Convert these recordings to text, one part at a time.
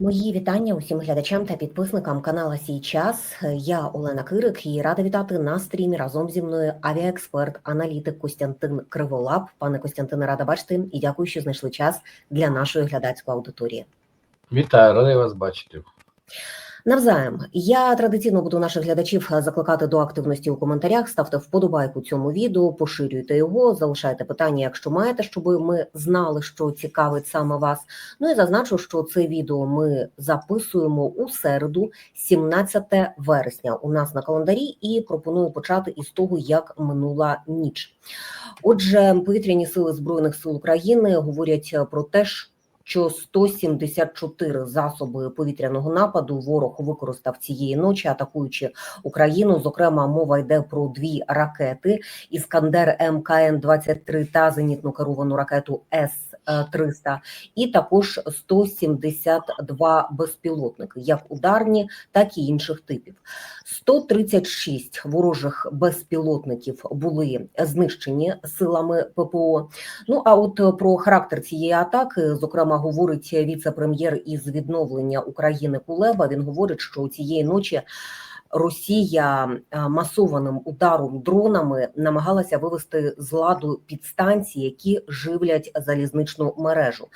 Мої вітання усім глядачам та підписникам канала Сій час. Я Олена Кирик і рада вітати на стрімі разом зі мною авіаексперт, аналітик Костянтин Криволап. Пане Костянтине, рада бачити і дякую, що знайшли час для нашої глядацької аудиторії. Вітаю, радий вас бачити. Навзаєм я традиційно буду наших глядачів закликати до активності у коментарях. Ставте вподобайку цьому відео, поширюйте його, залишайте питання, якщо маєте, щоб ми знали, що цікавить саме вас. Ну і зазначу, що це відео ми записуємо у середу, 17 вересня. У нас на календарі, і пропоную почати із того, як минула ніч. Отже, повітряні сили збройних сил України говорять про те, що що 174 засоби повітряного нападу ворог використав цієї ночі, атакуючи Україну. Зокрема, мова йде про дві ракети: Іскандер МКН 23 та зенітно керовану ракету С. 300 і також 172 безпілотники, як ударні, так і інших типів. 136 ворожих безпілотників були знищені силами ППО. Ну а от про характер цієї атаки, зокрема, говорить віце-прем'єр із відновлення України Кулеба. Він говорить, що цієї ночі. Росія масованим ударом дронами намагалася вивести з ладу підстанції, які живлять залізничну мережу.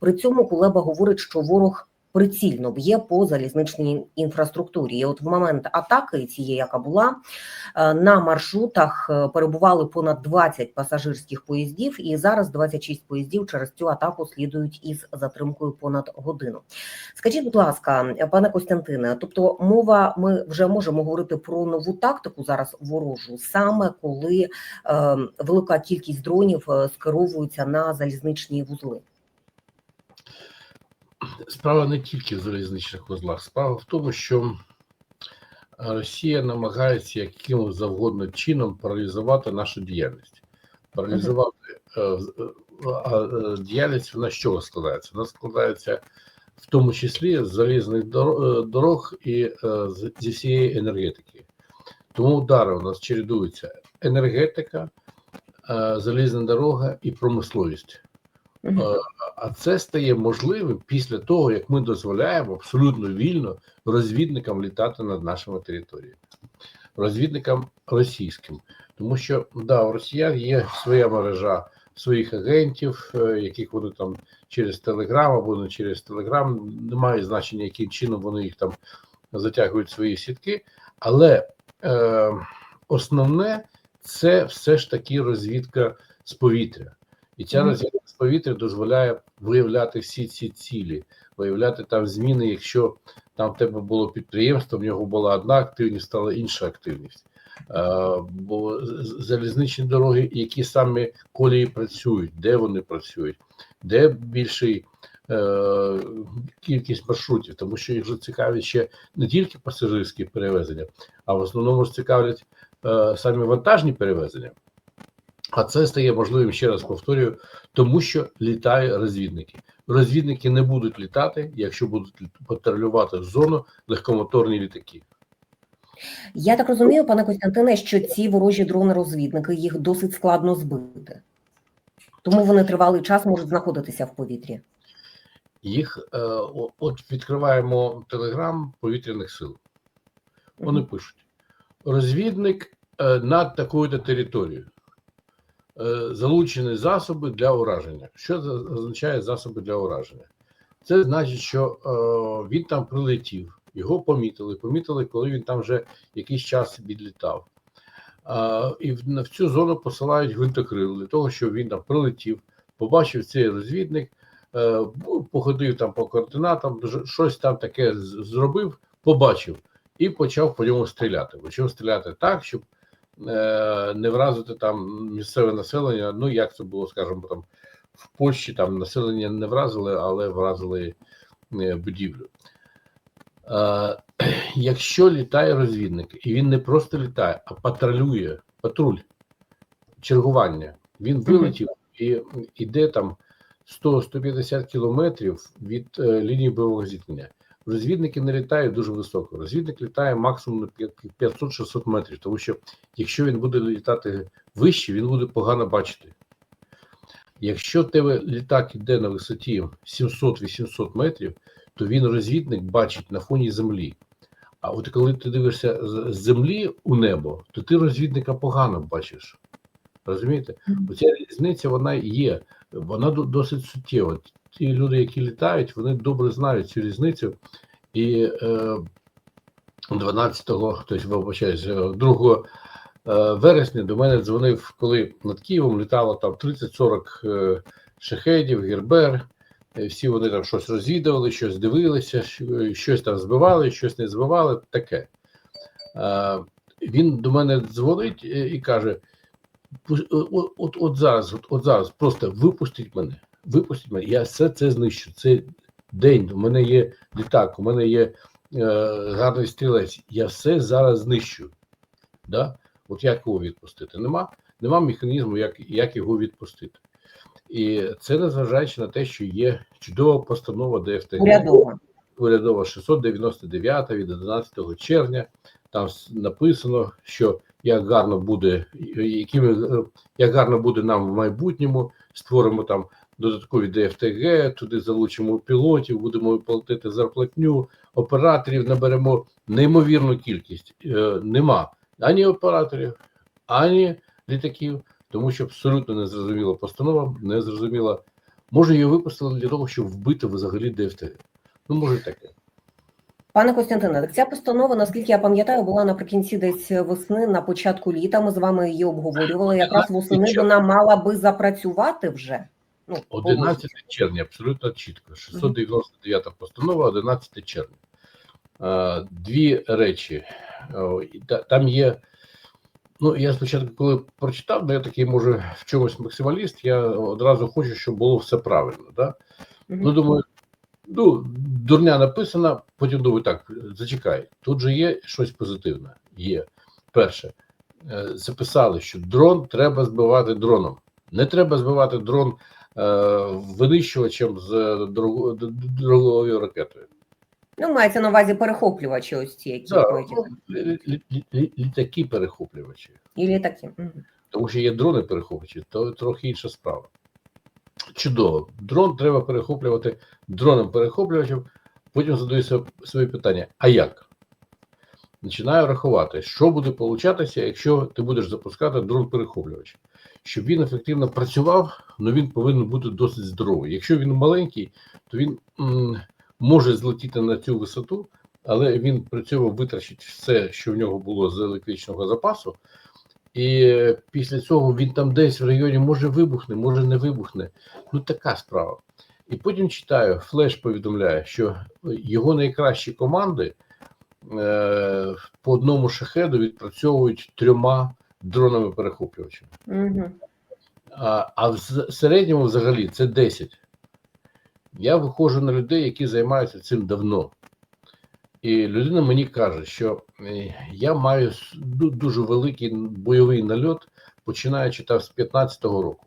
При цьому Кулеба говорить, що ворог прицільно б'є по залізничній інфраструктурі. І От в момент атаки цієї, яка була на маршрутах, перебували понад 20 пасажирських поїздів, і зараз 26 поїздів через цю атаку слідують із затримкою понад годину. Скажіть, будь ласка, пане Костянтине, тобто мова, ми вже можемо говорити про нову тактику зараз ворожу, саме коли е, велика кількість дронів скеровується на залізничні вузли. Справа не тільки в залізничних вузлах, справа в тому, що Росія намагається яким завгодно чином паралізувати нашу діяльність. Паралізувати а діяльність вона з чого складається? Вона складається в тому числі з залізних дорог і зі всієї енергетики. Тому удари у нас чередуються енергетика, залізна дорога і промисловість. А це стає можливим після того, як ми дозволяємо абсолютно вільно розвідникам літати над нашими територіями, розвідникам російським, тому що да, у росіян є своя мережа своїх агентів, яких вони там через Телеграм або не через Телеграм, немає значення, яким чином вони їх там затягують свої сітки, але е, основне це все ж таки розвідка з повітря. І ця розвідка повітря дозволяє виявляти всі ці цілі, виявляти там зміни, якщо там в тебе було підприємство, в нього була одна активність, стала інша активність. Е, бо залізничні дороги, які саме колії працюють, де вони працюють, де більший е, кількість маршрутів, тому що їх же цікавить ще не тільки пасажирські перевезення, а в основному ж цікавлять е, самі вантажні перевезення. А це стає можливим, ще раз повторюю, тому що літають розвідники. Розвідники не будуть літати, якщо будуть патрулювати зону легкомоторні літаки. Я так розумію, пане Костянтине, що ці ворожі дрони-розвідники їх досить складно збити, тому вони тривалий час можуть знаходитися в повітрі. Їх е, от відкриваємо телеграм повітряних сил. Вони пишуть: розвідник е, над такою-то територією. Е, залучені засоби для ураження. Що означає засоби для ураження? Це значить, що е, він там прилетів, його помітили. Помітили, коли він там вже якийсь час відлітав. Е, і в, цю зону посилають гвинтокрил для того, щоб він там прилетів, побачив цей розвідник, е, походив там по координатам, щось там таке зробив, побачив і почав по ньому стріляти. Почав стріляти так, щоб не вразити там місцеве населення. Ну як це було, скажімо, там в Польщі там населення не вразили, але вразили е, будівлю. Е, якщо літає розвідник, і він не просто літає, а патрулює патруль чергування, він вилетів і йде там 100-150 кілометрів від лінії бойового зіткнення. Розвідники не літають дуже високо. Розвідник літає максимум на 500-600 метрів, тому що якщо він буде літати вище, він буде погано бачити. Якщо тебе літак йде на висоті 700-800 метрів, то він розвідник бачить на фоні землі. А от коли ти дивишся з землі у небо, то ти розвідника погано бачиш. Розумієте? Оця різниця вона є, вона досить суттєва. Ті люди, які літають, вони добре знають цю різницю. І е, 12-го, тобто, вибачаюсь, е, 2 е, вересня до мене дзвонив, коли над Києвом літало там 30-40 е, шахедів, гербер. Е, Всі вони там щось розвідували, щось дивилися, щось там збивали, щось не збивали. Таке. Е, Він до мене дзвонить е, і каже: от, от, от зараз, от, от зараз, просто випустіть мене. Випустіть мене. Я все це знищу. Це день. У мене є літак, у мене є е, гарний стрілець. Я все зараз знищу. Да? От як його відпустити? Нема, нема механізму, як, як його відпустити. І це незважаючи на те, що є чудова постанова ДФТГ Урядова. урядова 699 від 11 червня. Там написано, що як гарно буде, якими як гарно буде нам в майбутньому, створимо там додаткові ДФТГ, туди залучимо пілотів, будемо платити зарплатню, операторів наберемо неймовірну кількість. Е, Нема ані операторів, ані літаків, тому що абсолютно незрозуміла постанова, незрозуміла. Може, її випустили для того, щоб вбити взагалі ДФТГ. Ну, може таке. Пане Костянтине, так ця постанова, наскільки я пам'ятаю, була наприкінці десь весни, на початку літа. Ми з вами її обговорювали. Якраз восени вона мала би запрацювати вже. Ну, 11 червня, абсолютно чітко. 699 постанова, 11 червня. Е, Дві речі. Та- Там є. Ну, я спочатку, коли прочитав, ну, я такий, може, в чомусь максималіст, я одразу хочу, щоб було все правильно. Да? Ну, думаю, ну, дурня написана, потім думаю, так, зачекай, тут же є щось позитивне. Є. Перше, е, записали, що дрон треба збивати дроном. Не треба збивати дрон е, винищувачем з дороговою ракетою. Ну, мається на увазі перехоплювачі ось ці, які ну, лі- лі- лі- лі- літаки перехоплювачі. І літаки. Тому що є дрони перехоплювачі, то трохи інша справа. Чудово. Дрон треба перехоплювати дроном перехоплювачем. Потім задаю собі питання: а як? Починаю рахувати, що буде получатися, якщо ти будеш запускати дрон перехоплювач. Щоб він ефективно працював, ну він повинен бути досить здоровий. Якщо він маленький, то він м, може злетіти на цю висоту, але він при цьому витрачить все, що в нього було з електричного запасу, і після цього він там десь в районі може вибухне, може не вибухне. Ну така справа. І потім читаю, флеш повідомляє, що його найкращі команди е, по одному шахеду відпрацьовують трьома дронами перехоплювачами. Мгм. А, а в середньому взагалі це 10. Я виходжу на людей, які займаються цим давно. І людина мені каже, що е, я маю дуже великий бойовий нальот, починаючи там з 15-го року.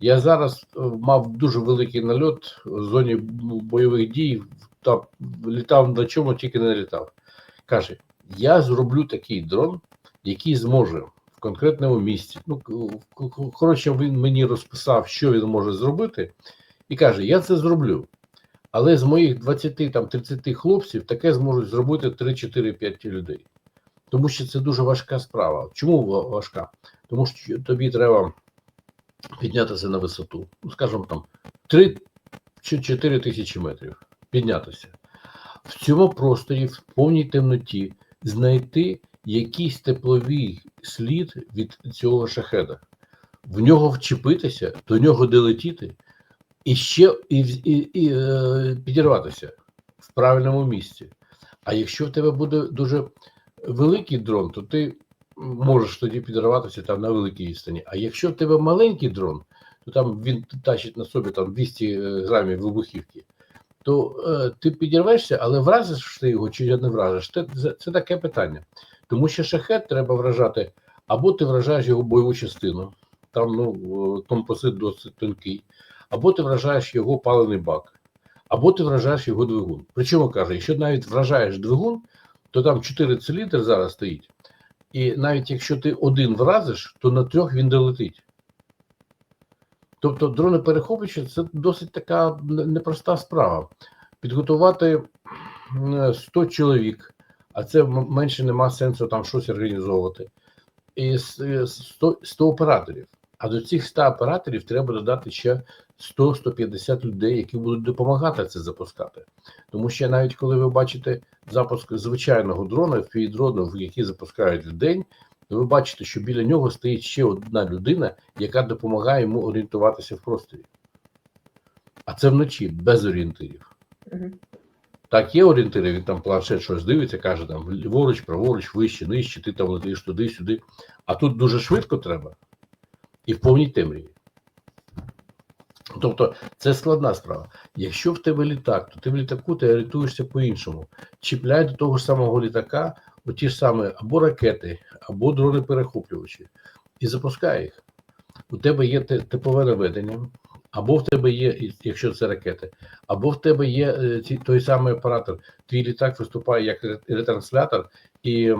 Я зараз е, мав дуже великий нальот в зоні бойових дій, там літав на чому тільки не літав. Каже: я зроблю такий дрон, який зможе в конкретному місці. Ну, коротше, він мені розписав, що він може зробити, і каже: Я це зроблю. Але з моїх 20 там 30 хлопців таке зможуть зробити 3, 4, 5 людей. Тому що це дуже важка справа. Чому важка? Тому що тобі треба піднятися на висоту, ну, скажімо там, 3 чи 4 тисячі метрів. Піднятися. В цьому просторі, в повній темноті, знайти якийсь тепловий слід від цього шахеда, в нього вчепитися, до нього долетіти, і ще і, і, і е, підірватися в правильному місці. А якщо в тебе буде дуже великий дрон, то ти можеш тоді підірватися там на великій відстані. А якщо в тебе маленький дрон, то там він тащить на собі там 200 грамів вибухівки, то е, ти підірвешся, але вразиш ти його чи не вражиш, це, це, таке питання. Тому що шахет треба вражати, або ти вражаєш його бойову частину, там ну, композит досить тонкий, або ти вражаєш його палений бак, або ти вражаєш його двигун. Причому каже, якщо навіть вражаєш двигун, то там 4 циліндри зараз стоїть. І навіть якщо ти один вразиш, то на трьох він долетить. Тобто дрони перехоплюючі це досить така непроста справа. підготувати 100 чоловік, а це менше нема сенсу там щось організовувати. І с- е, 100, 100 операторів. А до цих 100 операторів треба додати ще 100-150 людей, які будуть допомагати це запускати. Тому що навіть коли ви бачите запуск звичайного дрона, FPV-дрону, який запускають в день, то ви бачите, що біля нього стоїть ще одна людина, яка допомагає йому орієнтуватися в просторі. А це вночі без орієнтирів. Мгм. Так, є орієнтири, він там планшет щось дивиться, каже там ліворуч, праворуч, вище, нижче, ти там летиш туди, сюди. А тут дуже швидко треба і в повній темряві. Тобто це складна справа. Якщо в тебе літак, то ти в літаку ти орієнтуєшся по-іншому. Чіпляй до того ж самого літака оті саме або ракети, або дрони-перехоплювачі, і запускай їх. У тебе є типове наведення, або в тебе є, якщо це ракети, або в тебе є е, той самий оператор. Твій літак виступає як ретранслятор, і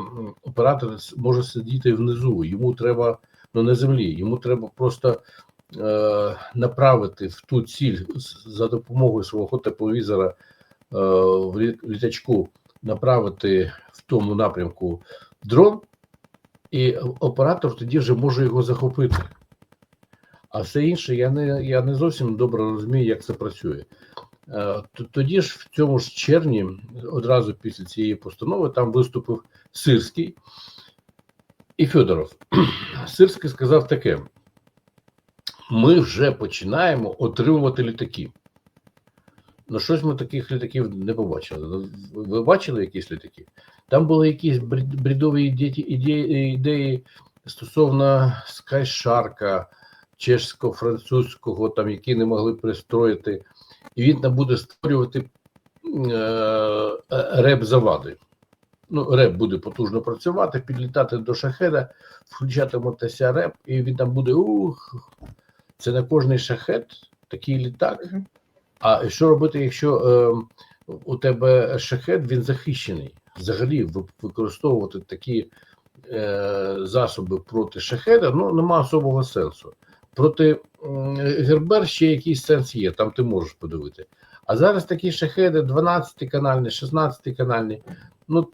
оператор може сидіти внизу. Йому треба ну на землі, йому треба просто е, направити в ту ціль за допомогою свого тепловізора е, в літачку, направити в тому напрямку дрон, і оператор тоді вже може його захопити. А все інше я не, я не зовсім добре розумію, як це працює. Е, Тоді ж в цьому ж червні, одразу після цієї постанови, там виступив Сирський і Федоров. Сирський сказав таке: ми вже починаємо отримувати літаки. Ну, щось ми таких літаків не побачили. Ну, Ви бачили якісь літаки? Там були якісь бредові ідеї, ідеї, стосовно Скайшарка, чешсько-французького, там, які не могли пристроїти, і він там буде створювати е, реп завади. Ну, реп буде потужно працювати, підлітати до шахеда, включатиметься реп, і він там буде ух. Це на кожний шахет, такий літак. А що робити, якщо е, у тебе шахет, він захищений? Взагалі використовувати такі е, засоби проти шахеда, ну нема особого сенсу. Проти Гербер ще якийсь сенс є, там ти можеш подивити. А зараз такі шахеди 12 канальні, 16 канальні, ну,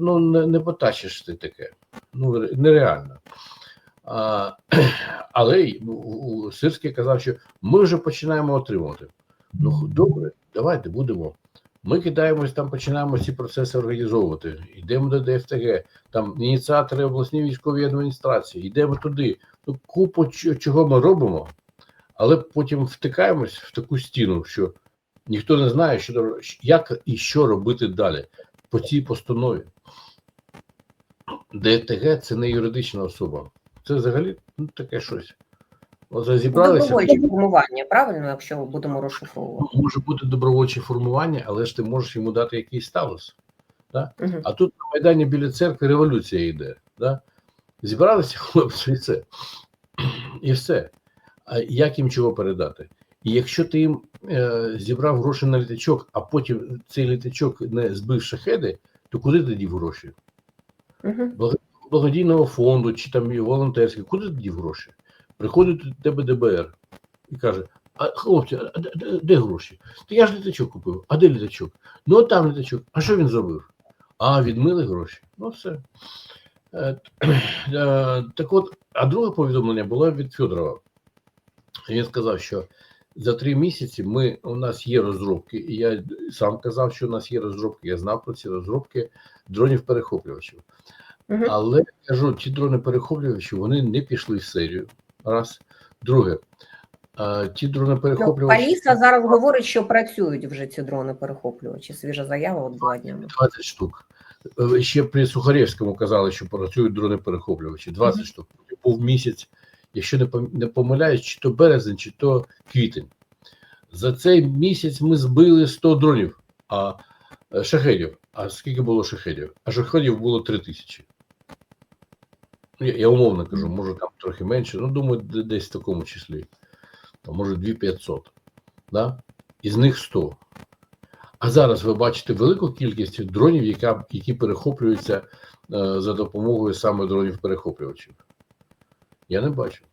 ну не, не потащиш ти таке. Ну, нереально. А, але Сирський казав, що ми вже починаємо отримувати. Ну, добре, давайте будемо. Ми кидаємось там, починаємо ці процеси організовувати. Йдемо до ДФТГ, там ініціатори обласні військові адміністрації, йдемо туди. Ну, купу чого ми робимо, але потім втикаємось в таку стіну, що ніхто не знає, що як і що робити далі по цій постанові. ДФТГ це не юридична особа. Це взагалі ну, таке щось. От зібралися. Добровольче формування, правильно, якщо будемо розшифровувати. Ну, може бути добровольче формування, але ж ти можеш йому дати якийсь статус. Мгм. А тут на Майдані біля церкви революція йде. Да? Зібралися хлопці, і це. І все. А як їм чого передати? І якщо ти їм е, зібрав гроші на літачок, а потім цей літачок не збив шахеди, то куди ти дів гроші? Мгм. Благодійного фонду чи там волонтерський, куди ти дів гроші? Приходить до тебе ДБР і каже: А хлопці, а де, де, де гроші? Та я ж літачок купив. А де літачок? Ну от там літачок. А що він зробив? А, відмили гроші. Ну все. Е, е, Так от, а друге повідомлення було від Федорова. Він сказав, що за три місяці ми, у нас є розробки, і я сам казав, що у нас є розробки, я знав про ці розробки дронів-перехоплювачів. Мгм. Але кажу, ті дрони перехоплювачі вони не пішли в серію. Раз. Друге, а, ті дрони Ну, перехоплювачі Паліса зараз говорить, що працюють вже ці дрони перехоплювачі. Свіжа заява от була днями. 20 штук. Е, Ще при Сухаревському казали, що працюють дрони перехоплювачі. 20 Мгм. штук. Був місяць, якщо не пом- помиляюсь, чи то березень, чи то квітень. За цей місяць ми збили 100 дронів, а е, шахедів. А скільки було шахедів? А шахедів було 3 тисячі. Я, я умовно кажу, може там трохи менше, ну думаю, десь в такому числі. Там, може 2500. Да? Із них 100. А зараз ви бачите велику кількість дронів, яка, які перехоплюються е, за допомогою саме дронів перехоплювачів. Я не бачу.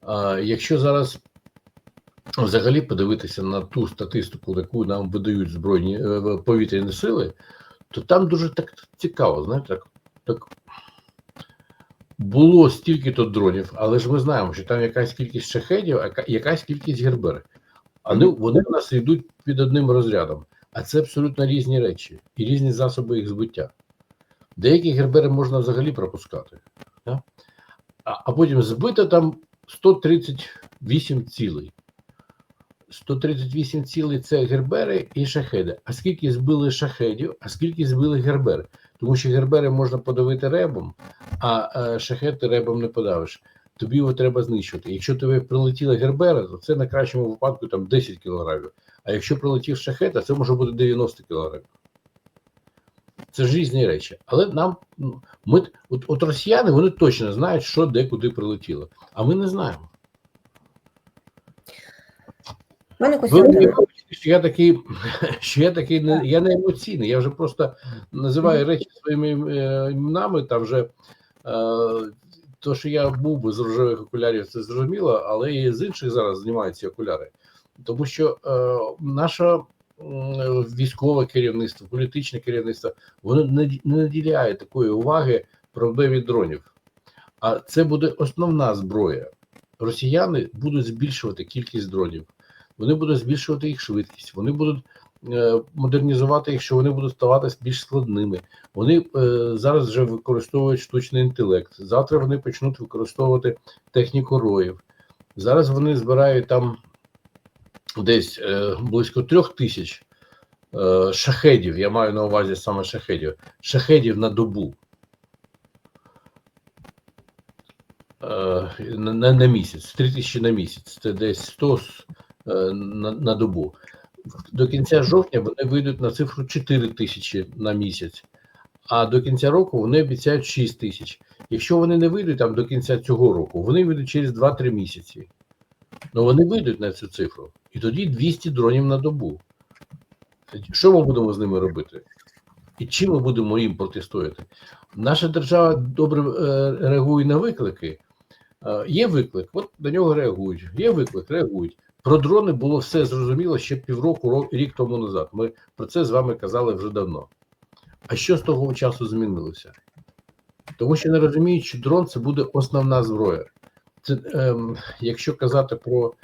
А, якщо зараз взагалі подивитися на ту статистику, яку нам видають збройні е, повітряні сили, то там дуже так цікаво, знаєте, так, так було стільки-то дронів, але ж ми знаємо, що там якась кількість шахедів, якась кількість гербери. А ну, вони в нас йдуть під одним розрядом. А це абсолютно різні речі і різні засоби їх збиття. Деякі гербери можна взагалі пропускати. Да? А, а потім збито там 138 цілей. 138 цілей це гербери і шахеди. А скільки збили шахедів, а скільки збили гербери? Тому що гербери можна подавити ребом, а е, шахет ти ребом не подавиш. Тобі його треба знищувати. Якщо тобі прилетіла гербера, то це на кращому випадку там 10 кілограмів. А якщо прилетів шахет, то це може бути 90 кілограмів. Це ж різні речі. Але нам ну, ми от, от росіяни вони точно знають, що де куди прилетіло. А ми не знаємо. Розумієте, що я такий, що я такий не я не емоційний. Я вже просто називаю речі своїми е, іменами. Там вже е, то, що я був без рожевих окулярів, це зрозуміло, але і з інших зараз знімають ці окуляри, тому що е, наша військове керівництво, політичне керівництво, воно не, не наділяє такої уваги проблемі дронів. А це буде основна зброя. Росіяни будуть збільшувати кількість дронів вони будуть збільшувати їх швидкість, вони будуть е, модернізувати їх, що вони будуть ставати більш складними. Вони е, зараз вже використовують штучний інтелект. Завтра вони почнуть використовувати техніку роїв. Зараз вони збирають там десь е, близько трьох тисяч шахедів. Я маю на увазі саме шахедів, шахедів на добу. На, на, на місяць, 3 тисячі на місяць. Це десь 100 е, на, на добу. До кінця жовтня вони вийдуть на цифру 4 тисячі на місяць, а до кінця року вони обіцяють 6 тисяч. Якщо вони не вийдуть там до кінця цього року, вони вийдуть через 2-3 місяці. Ну вони вийдуть на цю цифру. І тоді 200 дронів на добу. Що ми будемо з ними робити? І чим ми будемо їм протистояти? Наша держава добре е, реагує на виклики. Е, є виклик, от на нього реагують. Є виклик, реагують. Про дрони було все зрозуміло ще півроку, рік тому назад. Ми про це з вами казали вже давно. А що з того часу змінилося? Тому що не розуміють, що дрон це буде основна зброя. Це, ем, якщо казати про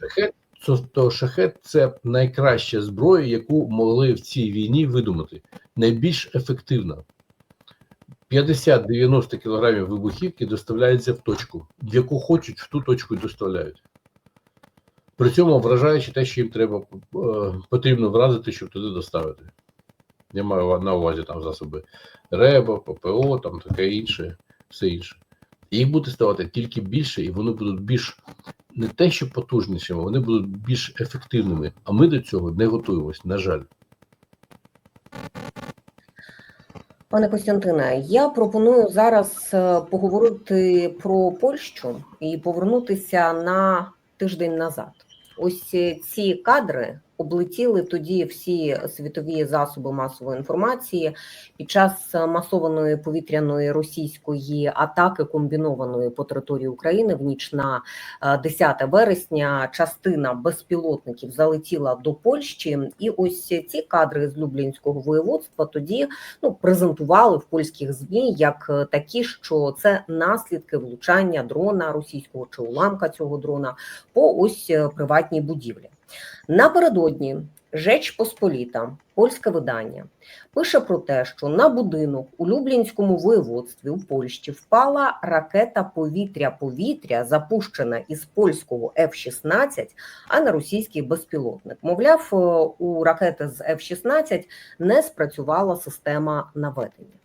шахет, то, то шахет це найкраща зброя, яку могли в цій війні видумати. Найбільш ефективна. 50-90 кілограмів вибухівки доставляється в точку, в яку хочуть, в ту точку доставляють. При цьому вражаючи те, що їм треба е, потрібно вразити, щоб туди доставити. Я маю на увазі там засоби РЕБа, ППО, там таке інше, все інше. Їх буде ставати тільки більше, і вони будуть більш не те, що потужнішими, вони будуть більш ефективними. А ми до цього не готуємось, на жаль. Пане Костянтине, я пропоную зараз е, поговорити про Польщу і повернутися на тиждень назад. Ось е, ці кадри облетіли тоді всі світові засоби масової інформації під час е, масованої повітряної російської атаки комбінованої по території України в ніч на е, 10 вересня. Частина безпілотників залетіла до Польщі, і ось ці кадри з Люблінського воєводства тоді ну презентували в польських змі як е, такі, що це наслідки влучання дрона російського чи уламка цього дрона по ось е, приватній будівлі. Напередодні Жеч Посполіта, польське видання, пише про те, що на будинок у Люблінському воєводстві у Польщі впала ракета повітря-повітря, запущена із польського F-16, а на російський безпілотник. Мовляв, е, у ракети з F-16 не спрацювала система наведення.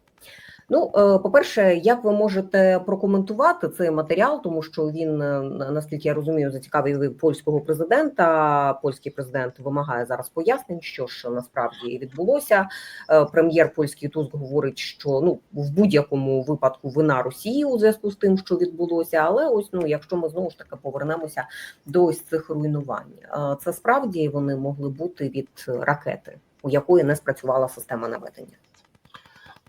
Ну, е, по-перше, як ви можете прокоментувати цей матеріал, тому що він, е, наскільки я розумію, зацікавив польського президента. Польський президент вимагає зараз пояснень, що ж насправді відбулося. Е, Прем'єр польський Туск говорить, що ну в будь-якому випадку вина Росії у зв'язку з тим, що відбулося. Але ось ну, якщо ми знову ж таки повернемося до ось цих руйнувань, це справді вони могли бути від ракети, у якої не спрацювала система наведення.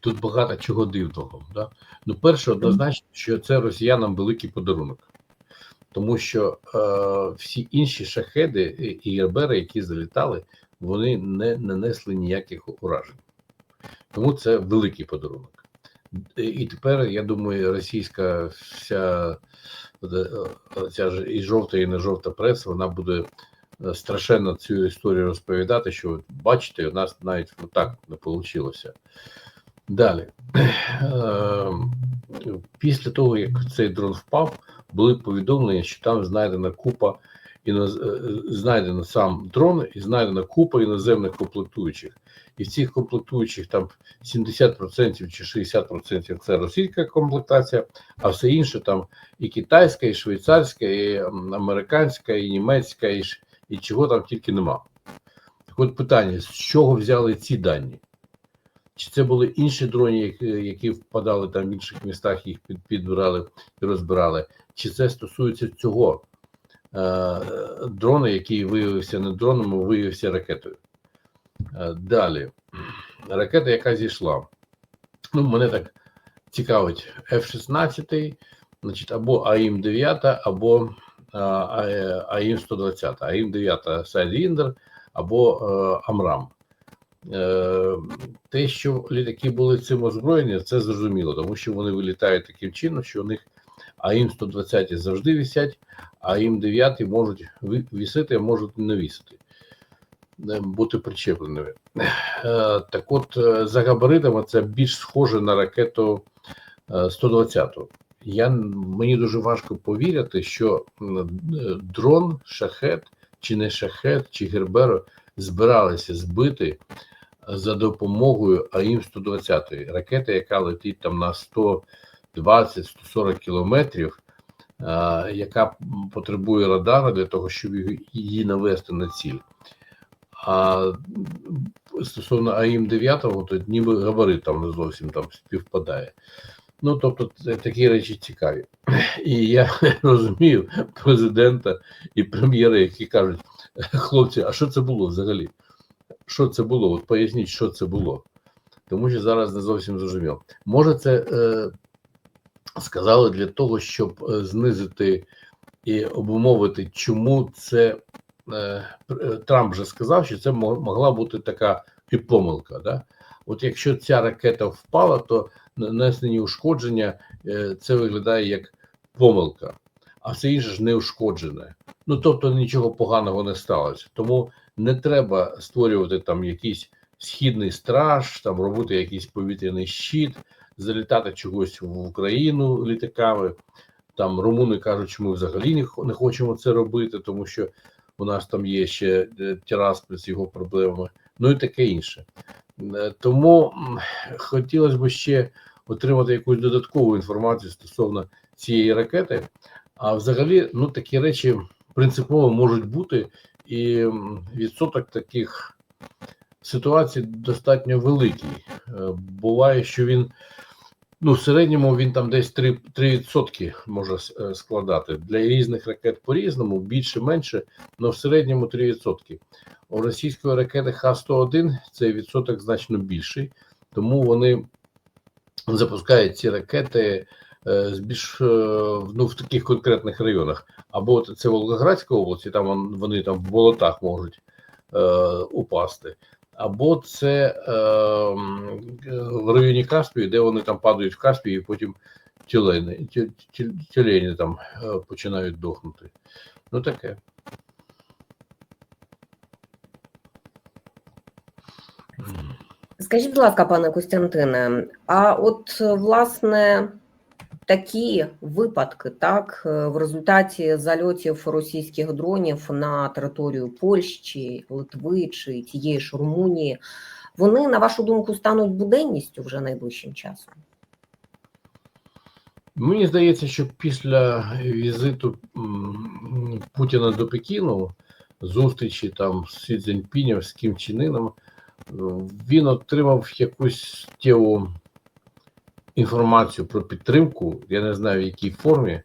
Тут багато чого дивного. Да? Ну, перше, однозначно, що це росіянам великий подарунок. тому що е, всі інші шахеди і гербери, які залітали, вони не нанесли ніяких уражень. Тому це великий подарунок. І- тепер, я думаю, російська вся е, ця ж і жовта, і не жовта преса, вона буде е, страшенно цю історію розповідати, що бачите, у нас навіть так не вийшло. Далі. Е, Після того, як цей дрон впав, були повідомлення, що там знайдена купа е, знайдено сам дрон і знайдена купа іноземних комплектуючих. І в цих комплектуючих там 70% чи 60% це російська комплектація, а все інше там і китайська, і швейцарська, і американська, і німецька, і, і чого там тільки нема. Так от питання: з чого взяли ці дані? Чи це були інші дрони, які, які впадали там в інших містах, їх під, підбирали і розбирали? Чи це стосується цього е, дрона, який виявився не дроном, а виявився ракетою? Е, далі. Ракета, яка зійшла. Ну, мене так цікавить F-16, значить, або АІМ-9, або е, АІМ-120. АІМ-9 Sidewinder або е, Амрам. Е, те, що літаки були цим озброєні, це зрозуміло, тому що вони вилітають таким чином, що у них АІМ 120 завжди висять, а АІМ 9 можуть вісити, а можуть не вісити, бути причепленими. Е, Так от, е, за габаритами це більш схоже на ракету е, 120. Я, мені дуже важко повірити, що дрон, шахет, чи не шахет, чи гербер збиралися збити за допомогою АІМ-120 ракети, яка летить там на 120-140 кілометрів, яка потребує радара для того, щоб її- навести на ціль. А стосовно АІМ-9, то ніби габарит там не зовсім там співпадає. Ну, тобто, це такі речі цікаві. І я розумію президента і прем'єра, які кажуть, хлопці, а що це було взагалі? Що це було? От поясніть, що це було. Тому що зараз не зовсім зрозуміло. Може, це е, сказали для того, щоб е, знизити і обумовити, чому це е, е, Трамп вже сказав, що це могла бути така і помилка. Да? От якщо ця ракета впала, то нанесені ушкодження е, це виглядає як помилка, а все інше ж не ушкоджене. Ну тобто нічого поганого не сталося. Тому не треба створювати там якийсь східний страж, там робити якийсь повітряний щит, залітати чогось в Україну літаками. Там румуни кажуть, що ми взагалі не хочемо це робити, тому що у нас там є ще е, Тірасполь з його проблемами, ну і таке інше. Е, Тому хотілося б ще отримати якусь додаткову інформацію стосовно цієї ракети. А взагалі, ну такі речі принципово можуть бути, і відсоток таких ситуацій достатньо великий. Е, Буває, що він ну, в середньому він там десь 3%, 3% може е, складати. Для різних ракет по-різному, більше, менше, але в середньому 3%. У російської ракети Х-101 цей відсоток значно більший, тому вони запускають ці ракети більш е, ну, в таких конкретних районах. Або це Волгоградська область, і там вони там в болотах можуть е, упасти. Або це е, е, в районі Каспії, де вони там падають в Каспії, і потім тюлені, тю- тю- тюлені там е, починають дохнути. Ну таке. Скажіть, будь ласка, пане Костянтине, а от е, власне такі випадки, так, е, в результаті зальотів російських дронів на територію Польщі, Литви чи тієї ж Румунії, вони, на вашу думку, стануть буденністю вже найближчим часом? Мені здається, що після візиту Путіна до Пекіну, зустрічі там з Сі Чен е, він отримав якусь суттєву інформацію про підтримку. Я не знаю в якій формі,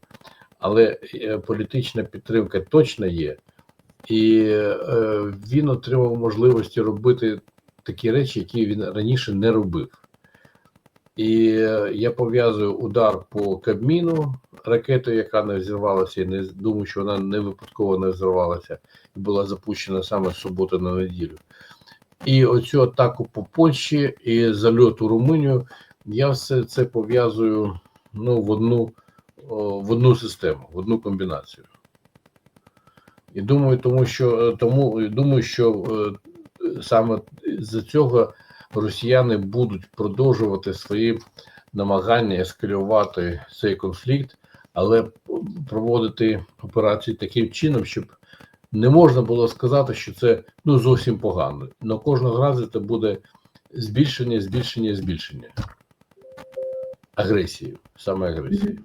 але е, політична підтримка точно є, і е, він отримав можливості робити такі речі, які він раніше не робив. І е, я пов'язую удар по Кабміну ракетою, яка не взірвалася, і не думаю, що вона не випадково не взорвалася і була запущена саме з суботи на неділю. І оцю атаку по Польщі і зальот у Румунію. Я все це пов'язую ну, в одну в одну систему, в одну комбінацію. І думаю, тому що е, тому думаю, що е, саме з цього росіяни будуть продовжувати свої намагання ескалювати цей конфлікт, але проводити операції таким чином, щоб не можна було сказати, що це ну зовсім погано. На кожного разу це буде збільшення, збільшення, збільшення агресії, саме агресії.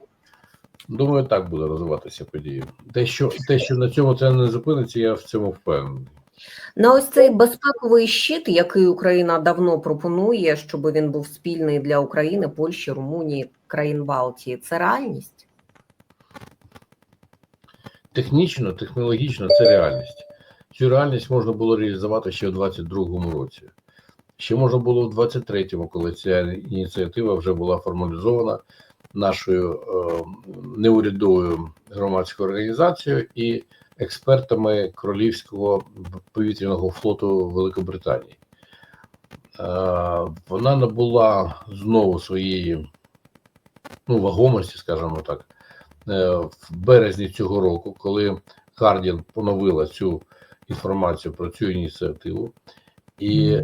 Думаю, так буде розвиватися події. Те, що те, що на цьому це не зупиниться, я в цьому впевнений. На ось цей безпековий щит, який Україна давно пропонує, щоб він був спільний для України, Польщі, Румунії, країн Балтії. Це реальність. Технічно, технологічно це реальність. Цю реальність можна було реалізувати ще у 22-му році. Ще можна було в 23-му, коли ця ініціатива вже була формалізована нашою е, неурядовою громадською організацією і експертами Королівського повітряного флоту Великобританії. Е, вона набула знову своєї ну, вагомості, скажімо так, е, в березні цього року, коли Гардіан поновила цю інформацію про цю ініціативу. І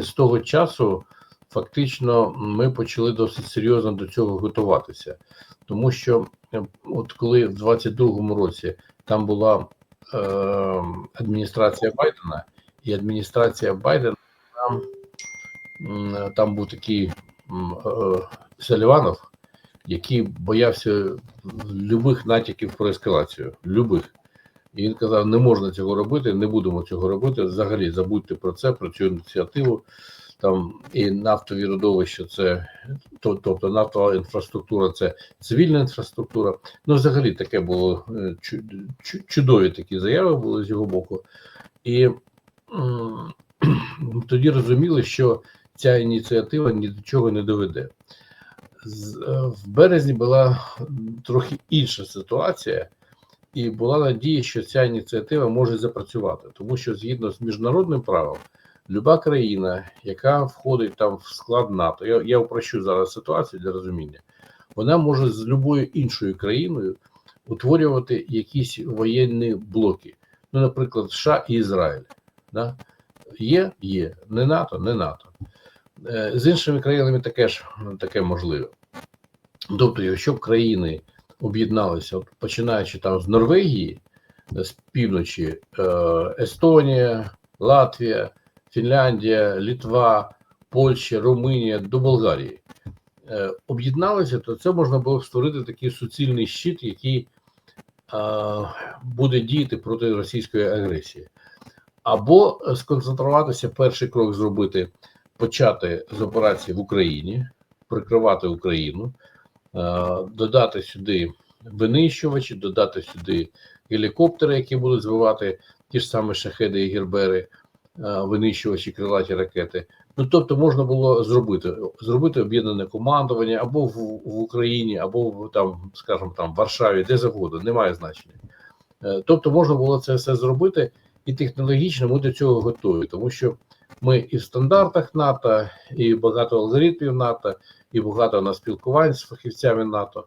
з того часу фактично ми почали досить серйозно до цього готуватися, тому що е, от коли в 22-му році там була е, адміністрація Байдена, і адміністрація Байдена там, там був такий е, Саліванов, який боявся любих натяків про ескалацію. Любих. І він казав: не можна цього робити, не будемо цього робити. Взагалі забудьте про це, про цю ініціативу. Там і нафтові родовища, це тобто нафтова інфраструктура, це цивільна інфраструктура. Ну, взагалі, таке було е, чу- чу- чудові такі заяви були з його боку. І тоді розуміли, що ця ініціатива ні до чого не доведе. Е, В березні була трохи інша ситуація, і була надія, що ця ініціатива може запрацювати, тому що згідно з міжнародним правом, люба країна, яка входить там в склад НАТО, я, я упрощу зараз ситуацію для розуміння, вона може з любою іншою країною утворювати якісь воєнні блоки. Ну, наприклад, США і Ізраїль. Да? Є, є, не НАТО, не НАТО. Е, З іншими країнами таке ж таке можливе. Тобто, якщо б країни об'єдналися, починаючи там з Норвегії, е, з півночі, е, Естонія, Латвія, Фінляндія, Літва, Польща, Румунія до Болгарії, е, об'єдналися, то це можна було створити такий суцільний щит, який буде діяти проти російської агресії. Або сконцентруватися, перший крок зробити, почати з операції в Україні, прикривати Україну, додати сюди винищувачі, додати сюди гелікоптери, які будуть збивати ті ж самі шахеди і гербери, е, винищувачі крилаті ракети. Ну тобто можна було зробити зробити об'єднане командування або в, в Україні, або в там, скажімо, там в Варшаві, де завгодно, немає значення. Е, Тобто можна було це все зробити, і технологічно ми до цього готові, тому що ми і в стандартах НАТО, і багато алгоритмів НАТО, і багато на спілкувань з фахівцями НАТО.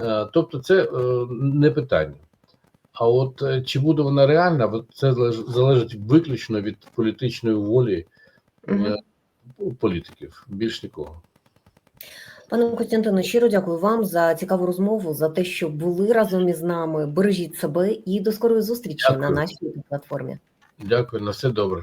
Е, Тобто, це е, не питання. А от е, чи буде вона реальна, це залежить виключно від політичної волі е, політиків, більш нікого. Пане Костянтине, щиро дякую вам за цікаву розмову, за те, що були разом із нами. Бережіть себе і до скорої зустрічі Дякую. на нашій платформі. Дякую, на все добре.